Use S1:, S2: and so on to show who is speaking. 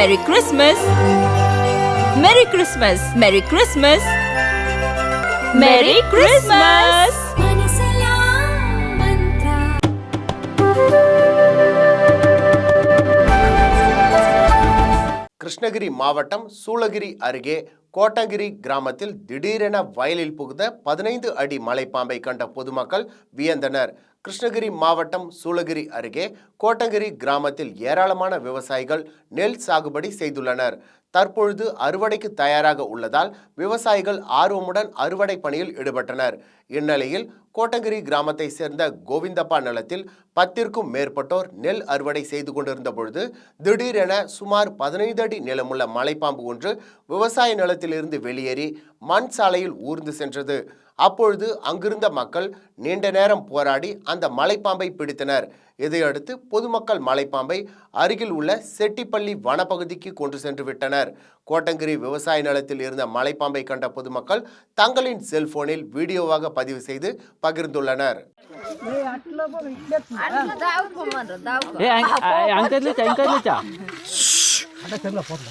S1: மெரி கிறிஸ்மஸ் மெரி கிறிஸ்மஸ் மெரி கிறிஸ்மஸ் மெரி கிறிஸ்மஸ்
S2: கிருஷ்ணகிரி மாவட்டம் சூளகிரி அருகே கோட்டகிரி கிராமத்தில் திடீரென வயலில் புகுந்த பதினைந்து அடி மலைப்பாம்பை கண்ட பொதுமக்கள் வியந்தனர். கிருஷ்ணகிரி மாவட்டம் சூளகிரி அருகே கோட்டகிரி கிராமத்தில் ஏராளமான விவசாயிகள் நெல் சாகுபடி செய்துள்ளனர். தற்பொழுது அறுவடைக்கு தயாராக உள்ளதால் விவசாயிகள் ஆர்வமுடன் அறுவடை பணியில் ஈடுபட்டனர். இந்நிலையில் கோட்டகிரி கிராமத்தை சேர்ந்த கோவிந்தப்பா நிலத்தில் பத்திற்கும் மேற்பட்டோர் நெல் அறுவடை செய்து கொண்டிருந்த பொழுது திடீரென சுமார் பதினைந்து அடி நிலமுள்ள மலைப்பாம்பு ஒன்று விவசாய நிலத்திலிருந்து வெளியேறி மண் சாலையில் ஊர்ந்து சென்றது. அப்பொழுது அங்கிருந்த மக்கள் நீண்ட நேரம் போராடி அந்த மலைப்பாம்பை பிடித்தனர் இதையடுத்து பொதுமக்கள் மலைப்பாம்பை அருகில் உள்ள செட்டிப்பள்ளி வனப்பகுதிக்கு கொண்டு சென்று விட்டனர் கோட்டங்கிரி விவசாய நிலத்தில் இருந்த மலைப்பாம்பை கண்ட பொதுமக்கள் தங்களின் செல்போனில் வீடியோவாக பதிவு செய்து பகிர்ந்துள்ளனர்
S3: போடல